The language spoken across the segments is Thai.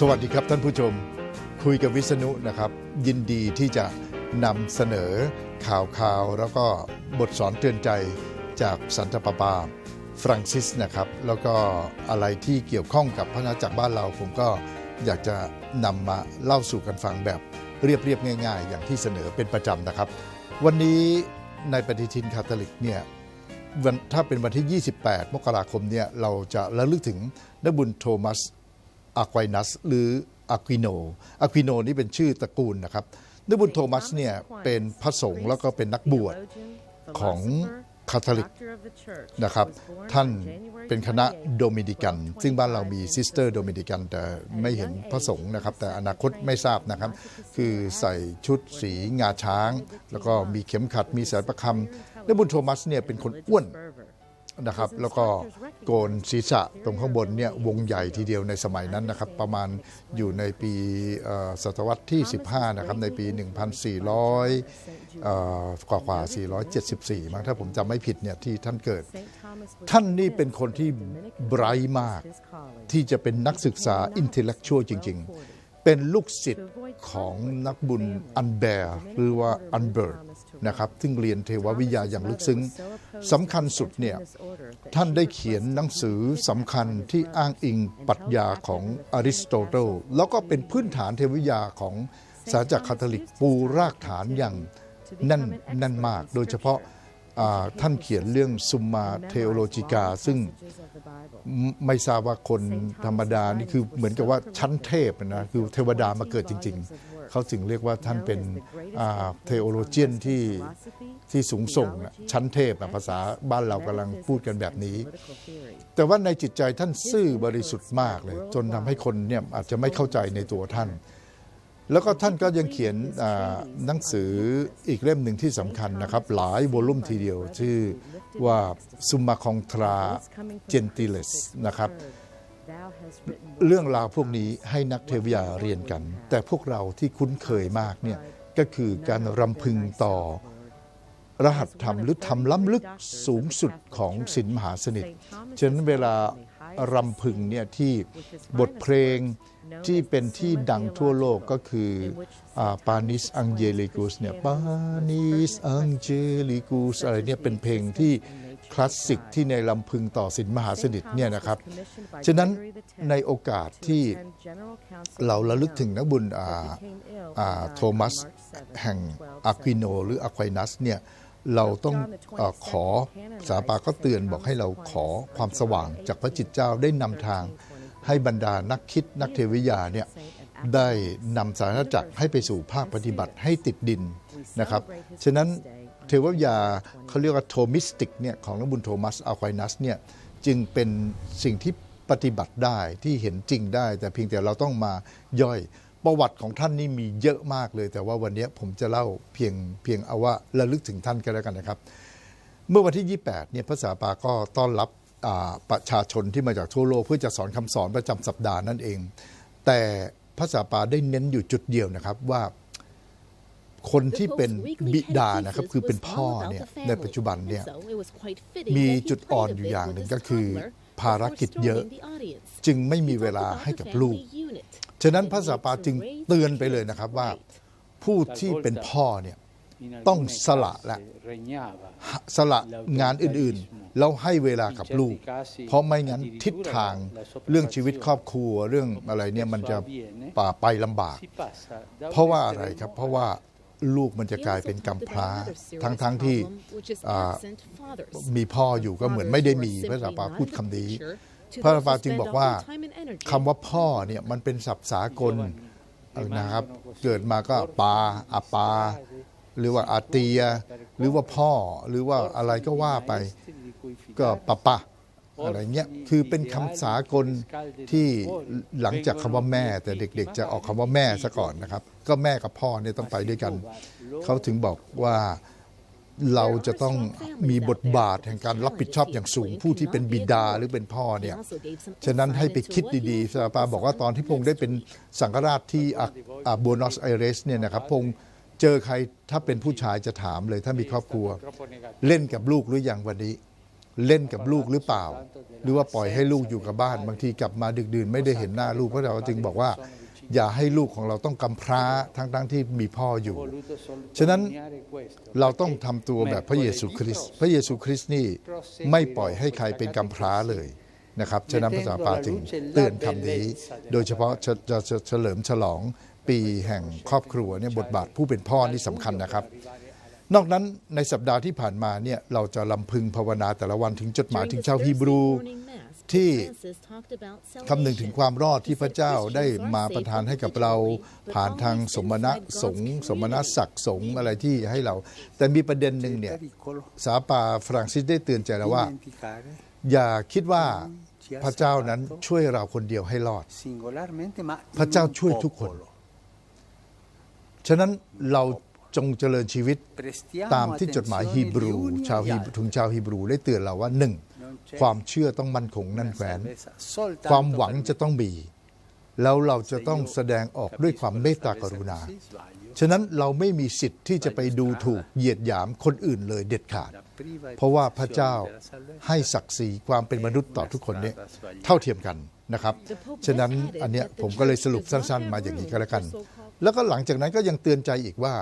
สวัสดีครับท่านผู้ชมคุยกับวิษณุนะครับ ยินดีที่จะนำเสนอข่าวข่าวแล้วก็บทสอนเตือนใจจากสันตะปาปาฟรังซิสนะครับ แล้วก็อะไรที่เกี่ยวข้องกับพระนาจักรบ้านเราผมก็อยากจะนำมาเล่าสู่กันฟังแบบเรียบๆง่าย ๆ อย่างที่เสนอเป็นประจำนะครับ วันนี้ในปฏิทินคาทอลิกเนี่ยวันถ้าเป็นวันที่ 28 มกราคมเนี่ยเราจะระลึกถึงนบุญโทมัส อาควนัสหรืออาควิโนอาควิโนนี่เป็นชื่อตระกูลนะครับนบุญโทมัสเนี่ยเป็นพระสงฆ์แล้วก็เป็นนักบวชของคาทอลิกนะครับ ท่านเป็นคณะโดมินิกัน ซึ่งบ้านเรามีซิสเตอร์โดมินิกัน แต่ไม่เห็นพระสงฆ์นะครับ แต่อนาคตไม่ทราบนะครับ คือใส่ชุดสีงาช้าง แล้วก็มีเข็มขัดมีสายประคำนบุญโทมัสเนี่ยเป็นคนอ้วน นะครับ แล้วก็โกนศีรษะตรงข้างบนเนี่ยวงใหญ่ทีเดียวในสมัยนั้นนะครับ ประมาณอยู่ในปีเอ่อศตวรรษที่ 15 นะครับ ในปี 1400เอ่อกว่ากว่า 474 มั้งถ้าผมจำไม่ผิดเนี่ยที่ท่านเกิด ท่านนี่เป็นคนที่ไบรท์มาก ที่จะเป็นนักศึกษาอินเทลเล็กชวลจริง ๆ เป็นลูกศิษย์ของนักบุญอันแบร์หรือว่าอันเบิร์ตนะครับซึ่งเรียนเทววิทยาอย่างลึกซึ้งสำคัญสุดเนี่ยท่านได้เขียนหนังสือสำคัญที่อ้างอิงปรัชญาของอริสโตเติลแล้วก็เป็นพื้นฐานเทววิทยาของศาสนาจักรคาทอลิกปูรากฐานอย่างแน่นแน่นมาก โดยเฉพาะ ท่านเขียนเรื่องซุมมาเทโอโลจิกา ซึ่งไม่ทราบว่าคนธรรมดานี่คือเหมือนกับว่าชั้นเทพนะคือเทวดามาเกิดจริง ๆ เขาถึงเรียกว่าท่านเป็นเทโอโลเจียนที่ที่สูงส่งนะชั้นเทพนะภาษาบ้านเรากำลังพูดกันแบบนี้ แต่ว่าในจิตใจท่านซื่อบริสุทธิ์มากเลย จนทำให้คนเนี่ยอาจจะไม่เข้าใจในตัวท่าน แล้วก็ท่านก็ยังเขียนหนังสืออีกเล่มหนึ่งที่สำคัญนะครับ หลายวอลุ่มทีเดียว ชื่อว่าซุมมาคองทราเจนติเลสนะครับ เรื่องราวพวกนี้ให้นักเทวิยาเรียนกัน แต่พวกเราที่คุ้นเคยมากเนี่ยก็คือการรำพึงต่อรหัสธรรมหรือธรรมล้ำลึกสูงสุดของศิลมหาสนิท ฉะนั้นเวลา รำพึงเนี่ยที่บทเพลงที่เป็นที่ดังทั่วโลกก็คือปานิสอังเจลิกุสเนี่ยปานิสอังเจลิกุสอะไรเนี่ยเป็นเพลงที่คลาสสิกที่ในลำพึงต่อศิลมหาสนิทเนี่ยนะครับ ฉะนั้นในโอกาสที่เราระลึกถึงนักบุญอ่าอ่าโทมัสแห่งอะควิโนหรืออะควนัสเนี่ย เราต้องอขอสาปาก็เตือนบอกให้เราขอความสว่างจากพระจิตเจ้าได้นำทาง ให้บรรดานักคิดนักเทวิยาเนี่ยได้นำสารจักรให้ไปสู่ภาคปฏิบัติให้ติดดินนะครับ ฉะนั้นเทวิยาเขาเรียกว่าโทมิสติกเนี่ยของนักบุญโทมัสอะควนัสเนี่ยจึงเป็นสิ่งที่ปฏิบัติได้ที่เห็นจริงได้ แต่เพียงแต่เราต้องมาย่อย ประวัติของท่านนี่มีเยอะมากเลย แต่ว่าวันนี้ผมจะเล่าเพียงเพียงเอาว่าระลึกถึงท่านก็แล้วกันนะครับ เมื่อวันที่ 28 เนี่ยพระสาปาก็ต้อนรับอ่าประชาชนที่มาจากทั่วโลกเพื่อจะสอนคำสอนประจำสัปดาห์นั่นเอง แต่พระสาปาได้เน้นอยู่จุดเดียวนะครับว่าคนที่เป็นบิดานะครับคือเป็นพ่อเนี่ยในปัจจุบันเนี่ยมีจุดอ่อนอยู่อย่างหนึ่งก็คือ ภารกิจเยอะ จึงไม่มีเวลาให้กับลูก ฉะนั้นพระสาปาจึงเตือนไปเลยนะครับว่าผู้ที่เป็นพ่อเนี่ยต้องสละละสละงานอื่นๆ แล้วให้เวลากับลูก เพราะไม่งั้นทิศทางเรื่องชีวิตครอบครัวเรื่องอะไรเนี่ยมันจะป่าไปลำบาก เพราะว่าอะไรครับ เพราะว่าลูกมันจะกลายเป็นกำพร้า ทั้งๆที่อ่มีพ่ออยู่ก็เหมือนไม่ได้มีพระสาปาพูดคำนี้ พระสาปาจึงบอกว่าคำว่าพ่อเนี่ยมันเป็นศัพท์สากลนะครับ เกิดมาก็ปาอาปา หรือว่าอาเตีย หรือว่าพ่อหรือว่าอะไรก็ว่าไปก็ปะปะอะไรเงี้ย คือเป็นคำสากลที่หลังจากคำว่าแม่ แต่เด็กๆ จะออกคำว่าแม่ซะก่อนนะครับ ก็แม่กับพ่อเนี่ยต้องไปด้วยกัน เขาถึงบอกว่า เราจะต้องมีบทบาทแห่งการรับผิดชอบอย่างสูงผู้ที่เป็นบิดาหรือเป็นพ่อเนี่ยฉะนั้นให้ไปคิดดีๆซาปาบอกว่าตอนที่พงได้เป็นสังฆราชที่บูนอสไอเรสเนี่ยนะครับพงเจอใครถ้าเป็นผู้ชายจะถามเลยถ้ามีครอบครัว เล่นกับลูกหรือยังวันนี้ เล่นกับลูกหรือเปล่า หรือว่าปล่อยให้ลูกอยู่กับบ้าน บางทีกลับมาดึกดื่นไม่ได้เห็นหน้าลูกเพราะเราจึงบอกว่า อย่าให้ลูกของเราต้องกำพร้าทั้งๆที่มีพ่ออยู่ ฉะนั้นเราต้องทำตัวแบบพระเยซูคริสต์พระเยซูคริสต์นี่ไม่ปล่อยให้ใครเป็นกำพร้าเลยนะครับ ฉะนั้นภาษาปาจึงเตือนคำนี้ โดยเฉพาะจะจะจะเฉลิมฉลองปีแห่งครอบครัวเนี่ยบทบาทผู้เป็นพ่อนี่สำคัญนะครับ นอกนั้นในสัปดาห์ที่ผ่านมาเนี่ยเราจะลำพึงภาวนาแต่ละวันถึงจดหมายถึงชาวฮีบรู ที่คำนึงถึงความรอดที่พระเจ้าได้มาประทานให้กับเราผ่านทางสมณะสงฆ์สมณศักดิ์สงฆ์อะไรที่ให้เรา แต่มีประเด็นหนึ่งเนี่ยสาปาฟรังซิสได้เตือนใจเราว่า อย่าคิดว่าพระเจ้านั้นช่วยเราคนเดียวให้รอด พระเจ้าช่วยทุกคน ฉะนั้นเราจงเจริญชีวิตตามที่จดหมายฮีบรู ชาวฮีบถึงชาวฮีบรูได้เตือนเราว่าหนึ่ง ความเชื่อต้องมั่นคงแนั่นแฟ้นความหวังจะต้องมี แล้วเราจะต้องแสดงออกด้วยความเมตตากรุณา ฉะนั้นเราไม่มีสิทธิ์ที่จะไปดูถูกเหยียดหยามคนอื่นเลยเด็ดขาด เพราะว่าพระเจ้าให้ศักดิ์ศรีความเป็นมนุษย์ต่อทุกคนเนี่ยเท่าเทียมกันนะครับ ฉะนั้นอันเนี้ยผมก็เลยสรุปสั้นๆ มาอย่างนี้ก็แล้วกัน แล้วก็หลังจากนั้นก็ยังเตือนใจอีกว่า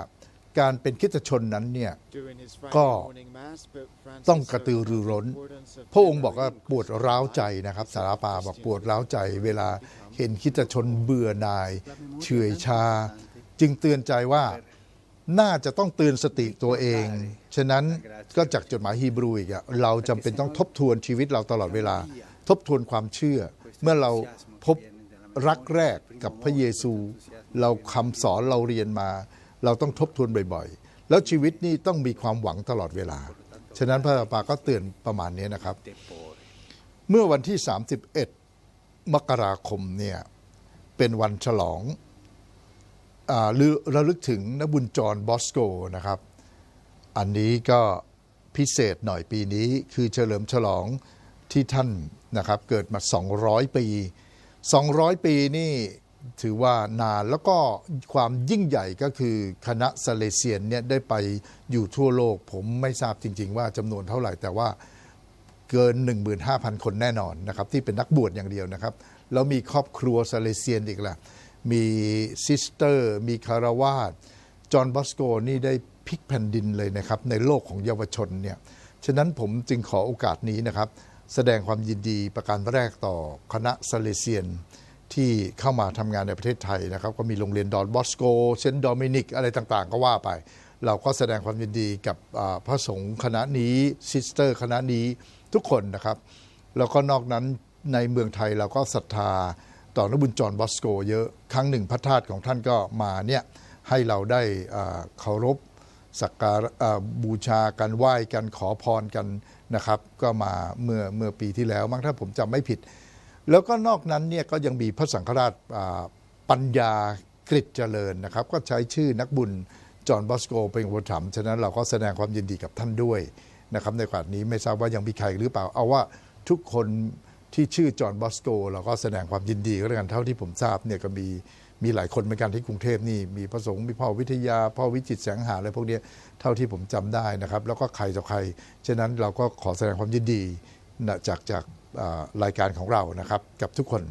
การเป็นคริสตชนนั้นเนี่ยก็ต้ต้อองงกกระระตืตืออรืรืออร้ร้นนพพระระอองงค์ค์บบออกกว่าว่าปวดร้าวใจนะครับสารปาบอกปวดร้าวใจ เวลาเห็นคริสตชนเบื่อหน่าย เฉื่อยชา จึงเตือนใจว่าน่าจะต้องเตือนสติตัวเอง ฉะนั้นก็จากจดหมายฮีบรูอีกอะเราจำเป็นต้องทบทวนชีวิตเราตลอดเวลา ทบทวนความเชื่อ เมื่อเราพบรักแรกกับพระเยซู เราคำสอนเราเรียนมา เราต้องทบทวนบ่อยๆ แล้วชีวิตนี่ต้องมีความหวังตลอดเวลา ฉะนั้นพระปาก็เตือนประมาณนี้นะครับ เมื่อวันที่ 31 มกราคมเนี่ยเป็นวันฉลองหรือระลึกถึงนบุญจรบอสโกนะครับ อันนี้ก็พิเศษหน่อยปีนี้คือเฉลิมฉลองที่ท่านนะครับเกิดมา 200 ปี 200 ปีนี่ ถือว่านานแล้วก็ความยิ่งใหญ่ก็คือคณะซาเลเซียนเนี่ยได้ไปอยู่ทั่วโลก ผมไม่ทราบจริง ๆ ว่าจำนวนเท่าไหร่แต่ว่าเกิน 15,000 คนแน่นอนนะครับที่เป็นนักบวชอย่างเดียวนะครับ แล้วมีครอบครัวซาเลเซียนอีกล่ะมีซิสเตอร์ มีคารวาสจอห์นบอสโกนี่ได้พลิกแผ่นดินเลยนะครับ ในโลกของเยาวชนเนี่ยฉะนั้นผมจึงขอโอกาสนี้นะครับ แสดงความยินดีประการแรกต่อคณะซาเลเซียน ที่เข้ามาทำงานในประเทศไทยนะครับ ก็มีโรงเรียนดอนบอสโกเซนต์โดมินิกอะไรต่างๆ ก็ว่าไป เราก็แสดงความยินดีกับพระสงฆ์คณะนี้ซิสเตอร์ คณะนี้ทุกคนนะครับ แล้วก็นอกนั้นในเมืองไทยเราก็ศรัทธาต่อนบุญจรบอสโก เยอะครั้งหนึ่งพระธาตุของท่านก็มาเนี่ยให้เราได้เคารพสักการบูชากันไหว้กันขอพรกันนะครับ ก็มาเมื่อเมื่อปีที่แล้วมั้งถ้าผมจำไม่ผิด แล้วก็นอกนั้นเนี่ยก็ยังมีพระสังฆราชปัญญากฤษเจริญนะครับ ก็ใช้ชื่อนักบุญจอห์นบอสโกเป็นอุปถัมภ์ฉะนั้นเราก็แสดงความยินดีกับท่านด้วยนะครับในโอกาสนี้ไม่ทราบว่ายังมีใครหรือเปล่า เอาว่าทุกคนที่ชื่อจอห์นบอสโกเราก็แสดงความยินดีก็แล้วกันเท่าที่ผมทราบเนี่ยก็มีมีหลายคนเหมือนกันที่กรุงเทพนี่มีพระสงฆ์มีพ่อวิทยา พ่อวิจิตแสงหาอะไรพวกนี้เท่าที่ผมจำได้นะครับ แล้วก็ใครต่อใคร ฉะนั้นเราก็ขอแสดงความยินดีนะจากจาก รายการของเรานะครับ กับทุกคน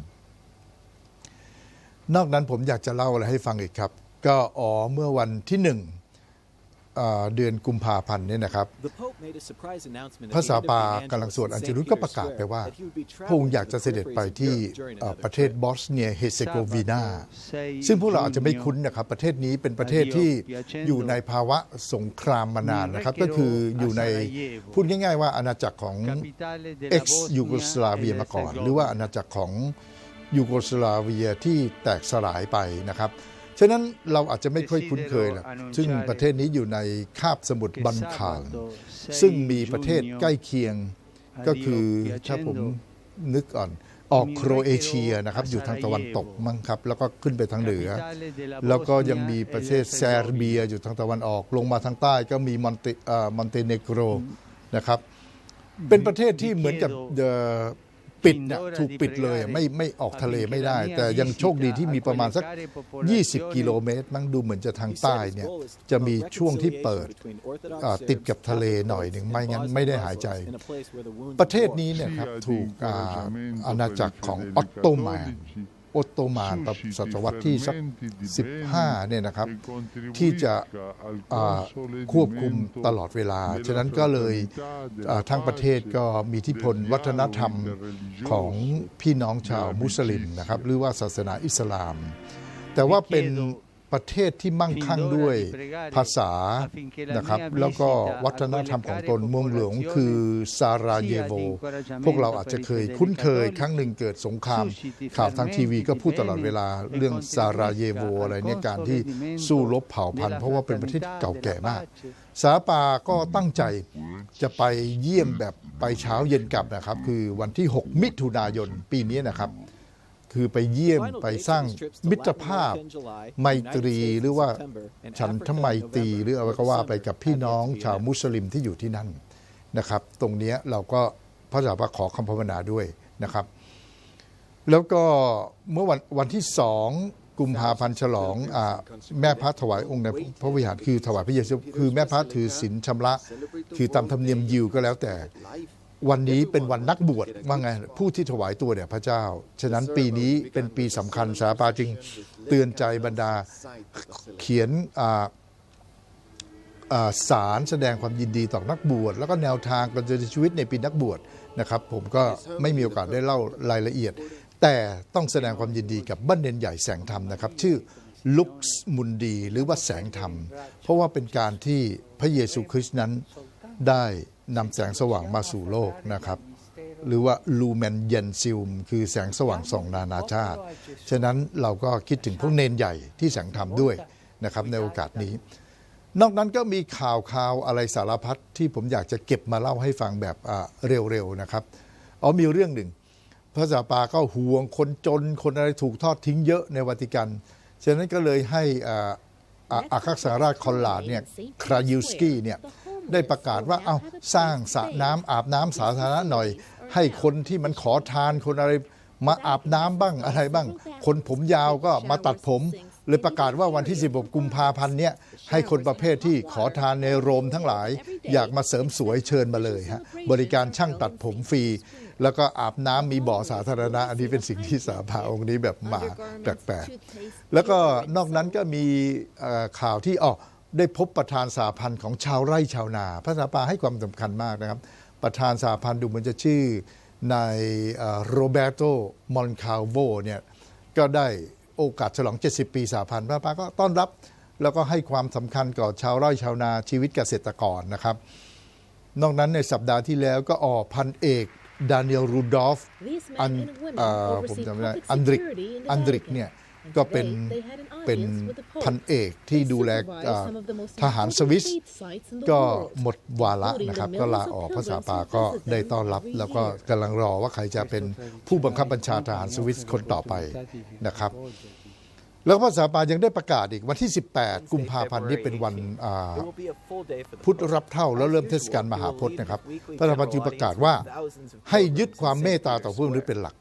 นอกนั้นผมอยากจะเล่าอะไรให้ฟังอีกครับ ก็อ๋อเมื่อวันที่หนึ่ง เดือนกุมภาพันธ์เนี่ยนะครับพระสาปากำลังสวดอัญชลุตก็ประกาศไปว่าพระองค์อยากจะเสด็จไปที่เอ่อประเทศบอสเนียเฮเซโกวีนาซึ่งพวกเราอาจจะไม่คุ้นนะครับ ประเทศนี้เป็นประเทศที่อยู่ในภาวะสงครามมานานนะครับ ก็คืออยู่ในพูดง่ายๆว่าอาณาจักรของ ex ex ยูโกสลาเวียมาก่อน หรือว่าอาณาจักรของยูโกสลาเวียที่แตกสลายไปนะครับ ฉะนั้นเราอาจจะไม่ค่อยคุ้นเคยหรอกซึ่งประเทศนี้อยู่ในคาบสมุทรบันคาลซึ่งมีประเทศใกล้เคียงก็คือถ้าผมนึกอ่อนออกโครเอเชียนะครับอยู่ทางตะวันตกมั้งครับ แล้วก็ขึ้นไปทางเหนือ แล้วก็ยังมีประเทศเซอร์เบียอยู่ทางตะวันออก ลงมาทางใต้ก็มีมอนเตเอ่อมอนเตเนโกรนะครับ เป็นประเทศที่เหมือนกับเอ่อ ปิดนะถูกปิดเลยไม่ไม่ออกทะเลไม่ได้ แต่ยังโชคดีที่มีประมาณสัก 20 กิโลเมตรมั้งดูเหมือนจะทางใต้เนี่ยจะมีช่วงที่เปิดอ่าติดกับทะเลหน่อยหนึ่งไม่งั้นไม่ได้หายใจ ประเทศนี้เนี่ยครับถูกอ่าอาณาจักรของออตโตมัน ออตโตมันศตวรรษที่สัก15เนี่ยนะครับ ที่จะอ่าควบคุมตลอดเวลา ฉะนั้นก็เลยอ่าทั้งประเทศก็มีอิทธิพลวัฒนธรรมของพี่น้องชาวมุสลิมนะครับ หรือว่าศาสนาอิสลาม แต่ว่าเป็น ประเทศที่มั่งคั่งด้วยภาษานะครับ แล้วก็วัฒนธรรมของตนเมืองหลวงคือซาราเยโว พวกเราอาจจะเคยคุ้นเคยครั้งหนึ่งเกิดสงคราม ข่าวทางทีวีก็พูดตลอดเวลาเรื่องซาราเยโวอะไรเนี่ยการที่สู้รบเผ่าพันธุ์เพราะว่าเป็นประเทศเก่าแก่มากสาปาก็ตั้งใจจะไปเยี่ยมแบบไปเช้าเย็นกลับนะครับ คือวันที่ 6 มิถุนายนปีนี้นะครับ คือไปเยี่ยมไปสร้างมิตรภาพ ไมตรีหรือว่าฉันทไมตรีหรืออะไรก็ว่าไปกับพี่น้องชาวมุสลิมที่อยู่ที่นั่นนะครับ ตรงเนี้ยเราก็พระเจ้าขอคำภาวนาด้วยนะครับ แล้วก็เมื่อวันวันที่สองกุมภาพันธ์ฉลองอาแม่พระถวายองค์ในพระวิหารคือถวายพระเยซูคือแม่พระถือศีลชำระ คือตามธรรมเนียมยิวก็แล้วแต่ วันนี้เป็นวันนักบวชว่าไงผู้ที่ถวายตัวเนี่ยพระเจ้า ฉะนั้นปีนี้เป็นปีสำคัญสาปาจึงเตือนใจบรรดาเขียนสารแสดงความยินดีต่อนักบวชแล้วก็แนวทางการดำเนินชีวิตในปีนักบวชนะครับ ผมก็ไม่มีโอกาสได้เล่ารายละเอียด แต่ต้องแสดงความยินดีกับบ้านเนนใหญ่แสงธรรมนะครับ ชื่อลุกมุนดีหรือว่าแสงธรรม เพราะว่าเป็นการที่พระเยซูคริสต์นั้นได้ นำแสงสว่างมาสู่โลกนะครับ หรือว่าลูเมนเยนซิลมคือแสงสว่างส่องนานาชาติ ฉะนั้นเราก็คิดถึงพวกเนนใหญ่ที่แสงธรรมด้วยนะครับในโอกาสนี้ นอกนั้นก็มีข่าวข่าวอะไรสารพัดที่ผมอยากจะเก็บมาเล่าให้ฟังแบบเร็วๆนะครับอ๋อมีเรื่องหนึ่งพระสาปาก็ห่วงคนจนคนอะไรถูกทอดทิ้งเยอะในวัติกัน ฉะนั้นก็เลยให้อาอ่าอาคักษาราชคอนลาดเนี่ยครายิวสกี้เนี่ย ได้ประกาศว่าเอาสร้างสระน้ำอาบน้ำสาธารณะหน่อย ให้คนที่มันขอทานคนอะไรมาอาบน้ำบ้างอะไรบ้าง คนผมยาวก็มาตัดผม เลยประกาศว่าวันที่ 16 กุมภาพันธ์เนี่ยให้คนประเภทที่ขอทานในโรมทั้งหลาย อยากมาเสริมสวยเชิญมาเลยฮะบริการช่างตัดผมฟรี แล้วก็อาบน้ำมีบ่อสาธารณะ อันนี้เป็นสิ่งที่สาภาองค์นี้แบบมาแปลกๆแล้วก็นอกนั้นก็มีข่าวที่อ๋อ ได้พบประธานสาพันธ์ของชาวไร่ชาวนาพระสาปาให้ความสำคัญมากนะครับ ประธานสาพันธ์ดูเหมือนจะชื่อนายโรเบโตมอนคาโวเนี่ยก็ได้โอกาสฉลอง 70 ปีสาพันธ์พระปาก็ต้อนรับแล้วก็ให้ความสำคัญกับชาวไร่ชาวนาชีวิตเกษตรกรนะครับ นอกนั้นในสัปดาห์ที่แล้วก็ออกพันเอกดานิเอลรูดอฟอันเอ่อผมจำไม่ได้อันดริกอันดริกเนี่ย ก็เป็นเป็นพันเอกที่ดูแลเอ่อทหารสวิส ก็หมดวาระนะครับ ก็ลาออกภาษาปาก็ได้ต้อนรับ แล้วก็กำลังรอว่าใครจะเป็นผู้บังคับบัญชาทหารสวิสคนต่อไปนะครับ แล้วภาษาปายังได้ประกาศอีกวันที่ 18 กุมภาพันธ์นี้เป็นวันอ่าพุทธรับเท่าแล้วเริ่มเทศกาลมหาพจน์นะครับพระธรรมจึงประกาศว่าให้ยึดความเมตตาต่อผู้มนุษย์เป็นหลัก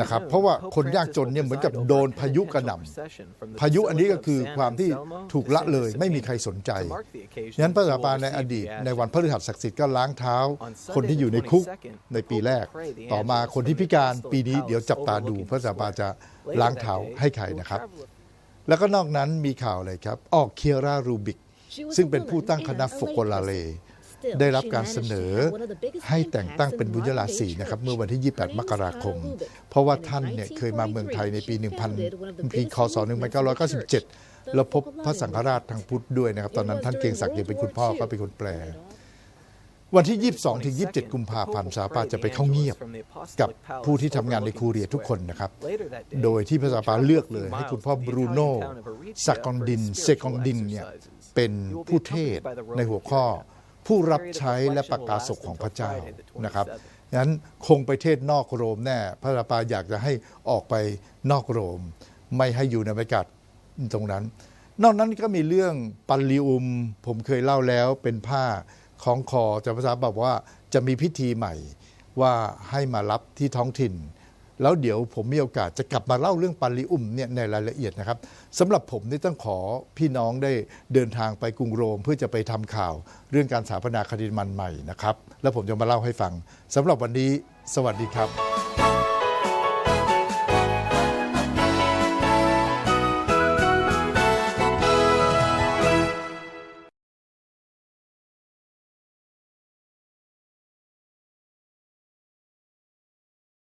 นะครับเพราะว่าคนยากจนเนี่ยเหมือนกับโดนพายุกระหน่ำพายุอันนี้ก็คือความที่ถูกละเลยไม่มีใครสนใจฉะนั้นพระสาปาในอดีต ในวันพฤหัสศักดิ์สิทธิ์ก็ล้างเท้า คนที่อยู่ในคุกในปีแรก ต่อมาคนที่พิการปีนี้เดี๋ยวจับตาดูพระสาปาจะล้างเท้าให้ใครนะครับ แล้วก็นอกนั้นมีข่าวอะไรครับ ออกเคียร่ารูบิกซึ่งเป็นผู้ตั้งคณะโฟโกลาเล ได้รับการเสนอให้แต่งตั้งเป็นบุญยราศีนะครับเมื่อวันที่ 28 มกราคม เพราะว่าท่านเนี่ยเคยมาเมืองไทยในปี 1000 ปีคศ 1997 แล้วพบพระสังฆราชทางพุทธด้วยนะครับ ตอนนั้นท่านเกรียงศักดิ์ยังเป็นคุณพ่อก็เป็นคนแปล วันที่ 22 ถึง 27 กุมภาพันธ์สาปาจะไปเข้าเงียบกับผู้ที่ทำงานในคูเรียทุกคนนะครับ โดยที่พระสาปาเลือกเลยให้คุณพ่อบรูโน่ซักกอนดินเซกองดินเนี่ยเป็นผู้เทศในหัวข้อ ผู้รับใช้และประกาศกของพระเจ้านะครับงั้นคงไปเทศนอกโรมแน่ พระสาปาอยากจะให้ออกไปนอกโรม ไม่ให้อยู่ในบรรยากาศตรงนั้น นอกนั้นก็มีเรื่องปัลลิอุม ผมเคยเล่าแล้วเป็นผ้าของคอจะภาษาบอกว่าจะมีพิธีใหม่ว่าให้มารับที่ท้องถิ่น แล้วเดี๋ยวผมมีโอกาสจะกลับมาเล่าเรื่องปาริอุมเนี่ยในรายละเอียดนะครับสำหรับผมนี่ต้องขอพี่น้องได้เดินทางไปกรุงโรม เพื่อจะไปทำข่าวเรื่องการสถาปนาคดีมันใหม่นะครับ แล้วผมจะมาเล่าให้ฟังสำหรับวันนี้ สวัสดีครับ